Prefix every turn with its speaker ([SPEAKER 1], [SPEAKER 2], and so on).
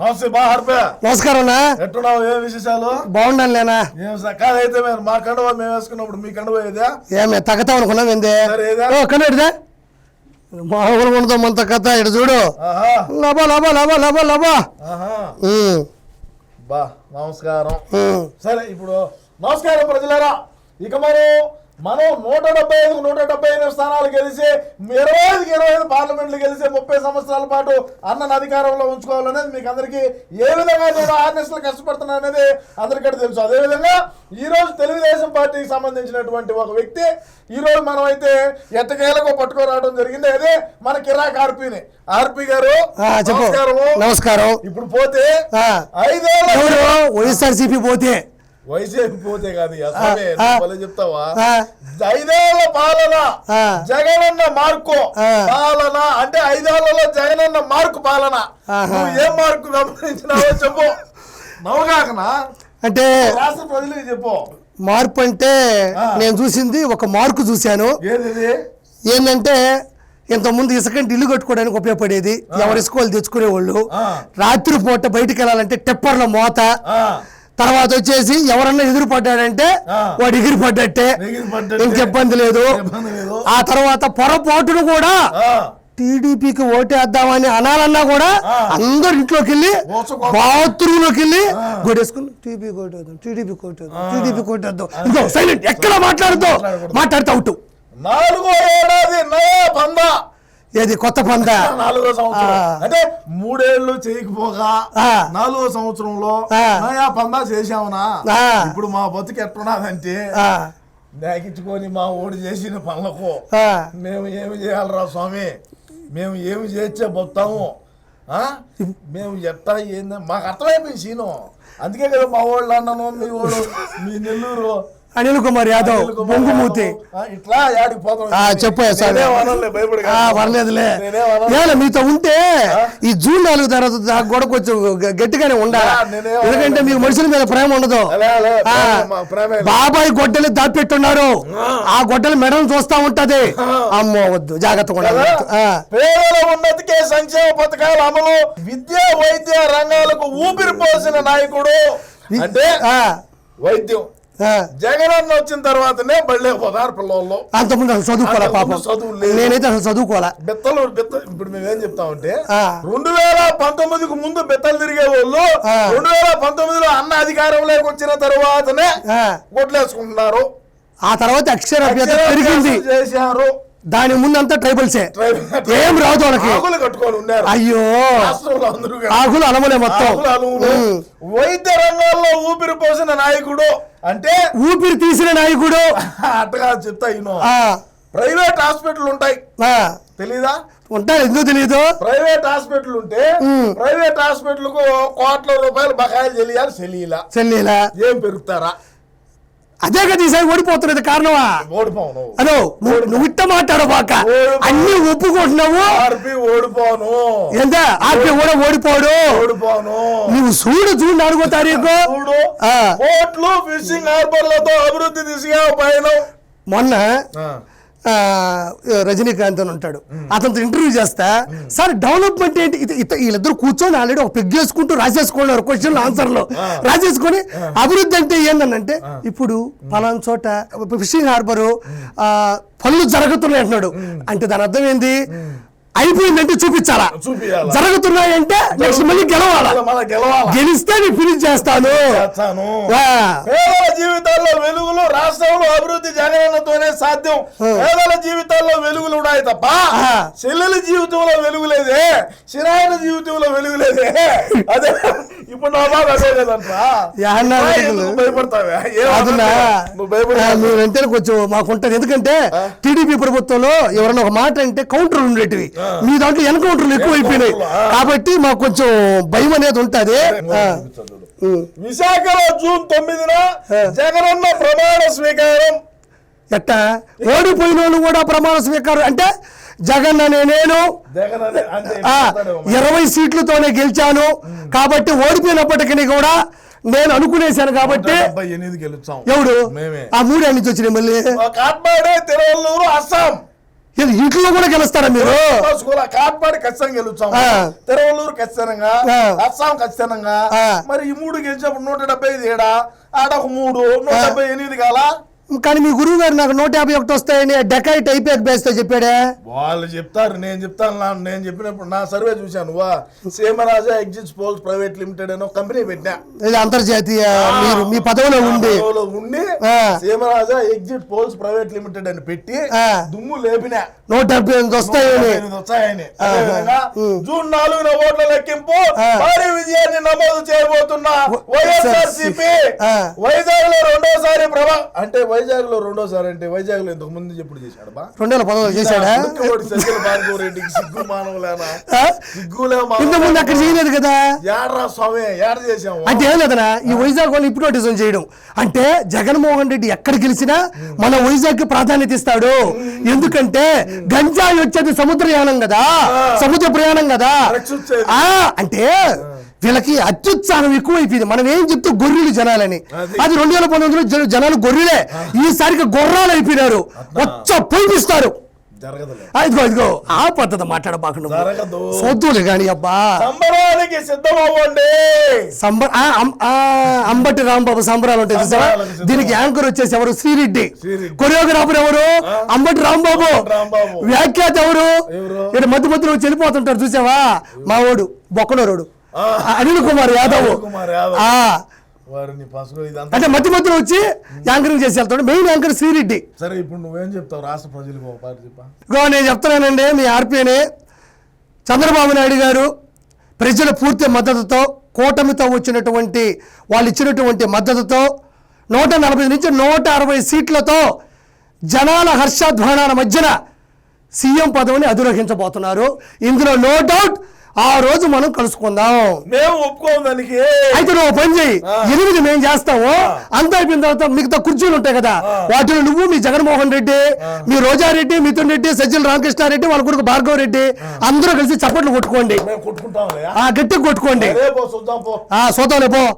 [SPEAKER 1] నమస్తే బా. హర్పే
[SPEAKER 2] నమస్కారం అన్నా.
[SPEAKER 1] ఎట్టున్నావు? ఏ విశేషాలు?
[SPEAKER 2] బాగున్నాను లేనా?
[SPEAKER 1] ఏం కాదైతే మేము మా కండువా మేము వేసుకున్నప్పుడు మీ కండువా ఏదా?
[SPEAKER 2] ఏమే తగ్గతాం అనుకున్నాం ఏంది? ఉండదు కథ ఇటు చూడు. లబా లబా లబా లబా లబా.
[SPEAKER 1] బా నమస్కారం. సరే ఇప్పుడు నమస్కారం ప్రజలారా. ఇక మనం మనం నూట డెబ్బై ఐదు నూట డెబ్బై ఐదు స్థానాలు గెలిచి ఇరవై ఐదుకి ఇరవై ఐదు పార్లమెంట్లు గెలిచి ముప్పై సంవత్సరాల పాటు అన్నను అధికారంలో ఉంచుకోవాలనేది మీకు అందరికీ ఏ విధంగా నేను ఆర్నెస్లో కష్టపడుతున్నా అనేది అందరికీ తెలుసు అదేవిధంగా ఈ రోజు తెలుగుదేశం పార్టీకి సంబంధించినటువంటి ఒక వ్యక్తి ఈ రోజు మనం అయితే ఎట్టకేలకు పట్టుకోరావడం జరిగింది అదే మన కిరాక్ ఆర్పీని ఆర్పీ గారు.
[SPEAKER 2] నమస్కారం
[SPEAKER 1] ఇప్పుడు పోతే ఐదేళ్ళ
[SPEAKER 2] వైఎస్ఆర్సీపీ పోతే
[SPEAKER 1] వైసీపీ పోతే కాదు భలే చెప్తావా? ఐదేళ్ళ పాలన. జగనన్న మార్కు. పాలన. అంటే ఐదేళ్ళలో జగనన్న మార్కు పాలన. నువ్వు ఏ మార్కు గమనించినావో చెప్పు. నవ్వగాకనా
[SPEAKER 2] అంటే
[SPEAKER 1] రాష్ట్ర ప్రజలకు చెప్పు.
[SPEAKER 2] మార్పు అంటే. నేను చూసింది ఒక మార్కు చూశాను. ఏంటంటే ఇంతకుముందు ఇసుకంటే ఇల్లు కట్టుకోవడానికి ఉపయోగపడేది. ఎవరు ఇసుకోవాలి తెచ్చుకునేవాళ్ళు.
[SPEAKER 1] ఆ.
[SPEAKER 2] రాత్రి పూట బయటికి వెళ్ళాలంటే టెప్పర్ల మోత. తర్వాత వచ్చేసి ఎవరన్నా ఎదురు పడ్డాడంటే. వాడు ఎగిరి పడ్డట్టే. ఇంక ఇబ్బంది లేదు. ఆ తర్వాత పొరపాటును కూడా టీడీపీకి ఓటేద్దామని అనాలన్నా కూడా. అందరు ఇంట్లోకి వెళ్ళి బాత్రూమ్లోకి వెళ్ళి
[SPEAKER 1] ఆ.
[SPEAKER 2] గొడేసుకుని టీడీపీ కొట్టేద్దాం టీడీపీ కొట్టేద్దాం టీడీపీ కొట్టేద్దాం ఇదో సైలెంట్ ఎక్కడ మాట్లాడుతూ
[SPEAKER 1] మాట్లాడకూడదు.
[SPEAKER 2] మాట్లాడుతూ అవుట్
[SPEAKER 1] నాలుగో ఏడాది నయా పంద
[SPEAKER 2] ఏది కొత్త పంద
[SPEAKER 1] నాలుగో సంవత్సరం. అంటే మూడేళ్ళు చేయకపోగా. నాలుగో సంవత్సరంలో
[SPEAKER 2] ఆ.
[SPEAKER 1] పందా చేశామనా
[SPEAKER 2] ఆ.
[SPEAKER 1] ఇప్పుడు మా బతుకు ఎట్టున్నదంటే
[SPEAKER 2] ఆ,
[SPEAKER 1] నాకిచ్చుకొని మా ఓడి చేసిన పనులకు మేము ఏమి చేయాలరా స్వామి మేము ఏమి చేస్తే బతాము ఆ? మేము ఎట్టా ఏంది మాకు అర్థమైపోయింది సీను అందుకే కదా మా వాళ్ళు అన్నను మీ వాళ్ళు మీ నెల్లూరు
[SPEAKER 2] అనిల్ కుమార్ యాదవ్. బొంగుమూతి.
[SPEAKER 1] ఇట్లా
[SPEAKER 2] చెప్పు. పర్లేదులే. ఏలే మీతో ఉంటే ఈ జూన్ నాలుగు తర్వాత కూడా కొంచెం గట్టిగానే ఉండాలి. ఎందుకంటే మీకు మనుషుల మీద ప్రేమ ఉండదు. బాబాయ్ గొడ్డలు దాపెట్టున్నారు ఆ. గొడ్డలు మెడలు చూస్తా ఉంటది. అమ్మో వద్దు జాగ్రత్తగా
[SPEAKER 1] పేదల ఉన్నతికే సంక్షేమ పథకాల అమలు విద్య వైద్య రంగాలకు ఊపిరి పోసిన నాయకుడు అంటే వైద్యం. జగనన్న వచ్చిన తర్వాతనే బళ్ళే పోతారు పిల్లలు
[SPEAKER 2] అంతకుముందు అసలు చదువుకోలే పాపం?
[SPEAKER 1] చదువు.
[SPEAKER 2] నేనైతే అసలు చదువుకోలే
[SPEAKER 1] బెత్తలు బెత్త ఇప్పుడు మేమేం చెప్తామంటే
[SPEAKER 2] ఆ.
[SPEAKER 1] రెండు వేల పంతొమ్మిదికి ముందు బెత్తలు తిరిగే వాళ్ళు. రెండు వేల పంతొమ్మిదిలో అన్న అధికారంలోకి వచ్చిన తర్వాతనే కొట్లేసుకుంటున్నారు
[SPEAKER 2] ఆ తర్వాత అక్షరాభ్యత పెరిగింది.
[SPEAKER 1] చేశారు.
[SPEAKER 2] దాని ముందు అంతా ట్రైబల్సే.
[SPEAKER 1] ట్రైబల్-
[SPEAKER 2] ఏం రాదు వాళ్ళకి.
[SPEAKER 1] ఆకులు కట్టుకొని ఉన్నారు.
[SPEAKER 2] అయ్యో. ఆకులు అనమలే మొత్తం.
[SPEAKER 1] వైద్య రంగంలో ఊపిరి పోసిన నాయకుడు అంటే
[SPEAKER 2] ఊపిరి తీసిన నాయకుడు.
[SPEAKER 1] అట్టగా చెప్తా ప్రైవేట్ హాస్పిటల్ ఉంటాయి.
[SPEAKER 2] ఆ,
[SPEAKER 1] తెలీదా?
[SPEAKER 2] ఉంటారు ఎందుకు తెలియదు
[SPEAKER 1] ప్రైవేట్ హాస్పిటల్ ఉంటే. ప్రైవేట్ హాస్పిటల్కు కోట్ల రూపాయలు బకాయిలు తెలియాలి తెలియలా
[SPEAKER 2] చెల్లిలా
[SPEAKER 1] ఏం పెరుగుతారా?
[SPEAKER 2] అదే కదా ఈసారి ఓడిపోతున్నది కారణమా?
[SPEAKER 1] ఓడిపోను.
[SPEAKER 2] అదో నువ్వు ఇట్ట మాట్లాడబాక అన్ని ఒప్పుకుంటున్నావు.
[SPEAKER 1] ఆర్పి ఓడిపోను.
[SPEAKER 2] ఎంత ఆర్పి కూడా ఓడిపోడు.
[SPEAKER 1] ఓడిపోను.
[SPEAKER 2] నువ్వు చూడు చూడు నాలుగో తారీఖు.
[SPEAKER 1] చూడు. పోర్ట్లు ఫిషింగ్ హార్బర్లతో అభివృద్ధి దిశగా పైన
[SPEAKER 2] మొన్న రజనీకాంత్ అని ఉంటాడు. అతనితో ఇంటర్వ్యూ చేస్తా సార్ డెవలప్మెంట్ ఏంటి? వీళ్ళిద్దరు కూర్చొని ఆల్రెడీ ఒక పెగ్ చేసుకుంటూ రాసేసుకున్నారు క్వశ్చన్ ఆన్సర్లు రాసేసుకొని అభివృద్ధి అంటే ఏందనంటే ఇప్పుడు పలానా చోట ఫిషింగ్ హార్బరు పనులు జరుగుతున్నాయి అంటున్నాడు. అంటే దాని అర్థం ఏంది? అయిపోయిందంటే చూపించాలా. జరుగుతున్నాయంటే నెక్స్ట్ మళ్ళీ గెలవాలా? గెలిస్తే నేను ఫినిష్ చేస్తాను.
[SPEAKER 1] పేదల జీవితాల్లో వెలుగులు రాష్ట్రంలో అభివృద్ధి జగనన్నతోనే సాధ్యం. పేదల జీవితాల్లో వెలుగులు ఉన్నాయి తప్ప. చెల్లెల జీవితంలో వెలుగులేదే చిరాయన జీవితంలో వెలుగులేదే అదే ఇప్పుడు నా బాగా అదే లేదంట
[SPEAKER 2] యాన్న
[SPEAKER 1] ఆ,
[SPEAKER 2] వెలుగులు.
[SPEAKER 1] ఎందుకు భయపడతావే? ఏం
[SPEAKER 2] అదునా
[SPEAKER 1] అనట్లే. నువ్వు భయపడతావు
[SPEAKER 2] మీరంటే కొంచెం మాకుంటది ఎందుకంటే టీడీపీ ప్రభుత్వంలో ఎవరైనా ఒక మాట అంటే కౌంటర్ ఉండేటివి. మీ దాంట్లో ఎన్కౌంటర్లు ఎక్కువ అయిపోయినాయి. కాబట్టి మాకు కొంచెం భయం అనేది ఉంటది.
[SPEAKER 1] విశాఖలో జూన్ తొమ్మిదిన జగనన్న ప్రమాణ స్వీకారం.
[SPEAKER 2] ఎట్టా? ఓడిపోయిన వాళ్ళు కూడా ప్రమాణ స్వీకారం అంటే జగన్ అనే నేను. ఇరవై సీట్లతోనే గెలిచాను. కాబట్టి ఓడిపోయినప్పటికీ కూడా నేను అనుకునేశాను కాబట్టి ఎవడు? ఆ మూడే నుంచి వచ్చినాయి మళ్ళీ.
[SPEAKER 1] అస్సాం.
[SPEAKER 2] ఇంట్లో కూడా గెలుస్తారా మీరు?
[SPEAKER 1] కాట్పాడి ఖచ్చితంగా గెలుచాం.
[SPEAKER 2] ఆ.
[SPEAKER 1] తిరువల్లూరు ఖచ్చితంగా. అస్సాం ఖచ్చితంగా. మరి ఈ మూడు గెలిచినప్పుడు నూట డెబ్బై ఐదు ఏడా? ఆడ ఒక మూడు నూట డెబ్బై ఎనిమిది కాలా?
[SPEAKER 2] కానీ మీ గురువు గారు నాకు నూట యాభై ఒకటి వస్తాయని డెకాయిట్ అయిపోయాక బేస్తో చెప్పాడే?
[SPEAKER 1] వాళ్ళు చెప్తారు నేను చెప్తాను నా నేను చెప్పినప్పుడు నా సర్వే చూశాను. వా Semaraja exits polls private limited అని ఒక కంపెనీ పెట్టినా.
[SPEAKER 2] ఇది అంతర్జాతీయ మీరు మీ పదవిలో ఉండి.
[SPEAKER 1] ఉండి. Semaraja exit polls private limited అని పెట్టి. దుమ్ము లేపినా.
[SPEAKER 2] నూట డెబ్బై ఎనిమిది వస్తాయని.
[SPEAKER 1] వచ్చాయని జూన్ నాలుగున ఓట్ల లెక్కింపు. భారీ విజయాన్ని నమోదు చేయబోతున్న వైఎస్ఆర్సీపీ. వైజాగ్లో రెండోసారి ప్రభా అంటే వైజాగ్లో రెండోసారి అంటే వైజాగ్లో ఇంతకు ముందు ఎప్పుడు చేశాడు బా?
[SPEAKER 2] రెండు వేల చేశాడా?
[SPEAKER 1] భార్గవ రెడ్డికి సిగ్గు మానవులేనా? సిగ్గులే
[SPEAKER 2] ముందు అక్కడ చేయలేదు కదా?
[SPEAKER 1] ఏడ్రా స్వామి చేసాము
[SPEAKER 2] అంటే ఏం లేదనా ఈ వైజాగ్ వాళ్ళు హిప్నోటిజం చేయడం. అంటే జగన్మోహన్ రెడ్డి ఎక్కడ గెలిచినా మన వైజాగ్కి ప్రాధాన్యత ఇస్తాడు. ఎందుకంటే గంజాయి వచ్చేది సముద్రయానం కదా? సముద్ర ప్రయాణం కదా? అంటే వీళ్ళకి అత్యుత్సాహం ఎక్కువైపోయింది. మనం ఏం చెప్తూ గొర్రెలు జనాలని.
[SPEAKER 1] అది.
[SPEAKER 2] రెండు వేల పంతొమ్మిదిలో జన- జనాలు గొర్రెలే. ఈసారికి గుర్రాలు అయిపోయినారు. వచ్చ పోయిస్తారు ఇదిగో ఇదిగో ఆ పద్ధతి మాట్లాడబాకుండా సొద్దులు కానీ అబ్బా.
[SPEAKER 1] సంబరానికి సిద్ధమవ్వండి.
[SPEAKER 2] సంబ ఆ, అం- ఆ, అంబటి రాంబాబు సంబరాలు ఉంటాయి చూసారా. దీనికి యాంకర్ వచ్చేసి ఎవరు? శ్రీరెడ్డి. కొరియోగ్రాఫర్ ఎవరు? అంబటి రాంబాబు. వ్యాఖ్యాత ఎవరు? ఇక్కడ మధ్య మధ్యలో వచ్చి వెళ్ళిపోతుంటారు చూసావా? మావోడు బొక్కనోరుడు.
[SPEAKER 1] ఆ.
[SPEAKER 2] అనిల్ కుమార్ యాదవ్.
[SPEAKER 1] కుమార్ వారిని
[SPEAKER 2] అంటే మధ్య మధ్యలో వచ్చి యాంకరింగ్ చేసి వెళ్తాడు. Main anchor Sri Reddy.
[SPEAKER 1] సరే ఇప్పుడు నువ్వేం చెప్తావు? రాష్ట్ర ప్రజలకు ఒక పాట చెప్పా.
[SPEAKER 2] నేను చెప్తున్నానండి మీ ఆర్పీని చంద్రబాబు నాయుడు గారు ప్రజల పూర్తి మద్దతుతో కూటమితో వచ్చినటువంటి వాళ్ళు ఇచ్చినటువంటి మద్దతుతో నూట నలభై నుంచి నూట అరవై సీట్లతో జనాల హర్షధ్వానాల మధ్యన సీఎం పదవిని అధిరోహించబోతున్నారు. ఇందులో నో డౌట్ ఆ రోజు మనం కలుసుకుందాం.
[SPEAKER 1] మేము ఒప్పుకోము దానికి.
[SPEAKER 2] అయితే నువ్వు పని చేయి ఎనిమిది మేము చేస్తాము. అంత అయిపోయిన తర్వాత మిగతా కుర్చీలు ఉంటాయి కదా వాటిలో నువ్వు మీ జగన్మోహన్ రెడ్డి మీ రోజారెడ్డి మిథున్ రెడ్డి సజ్జల రామకృష్ణారెడ్డి వాళ్ళ కొడుకు భార్గవ రెడ్డి అందరూ కలిసి చప్పట్లు కొట్టుకోండి. ఆ గట్టిగా కొట్టుకోండి.
[SPEAKER 1] చూద్దాం
[SPEAKER 2] పో.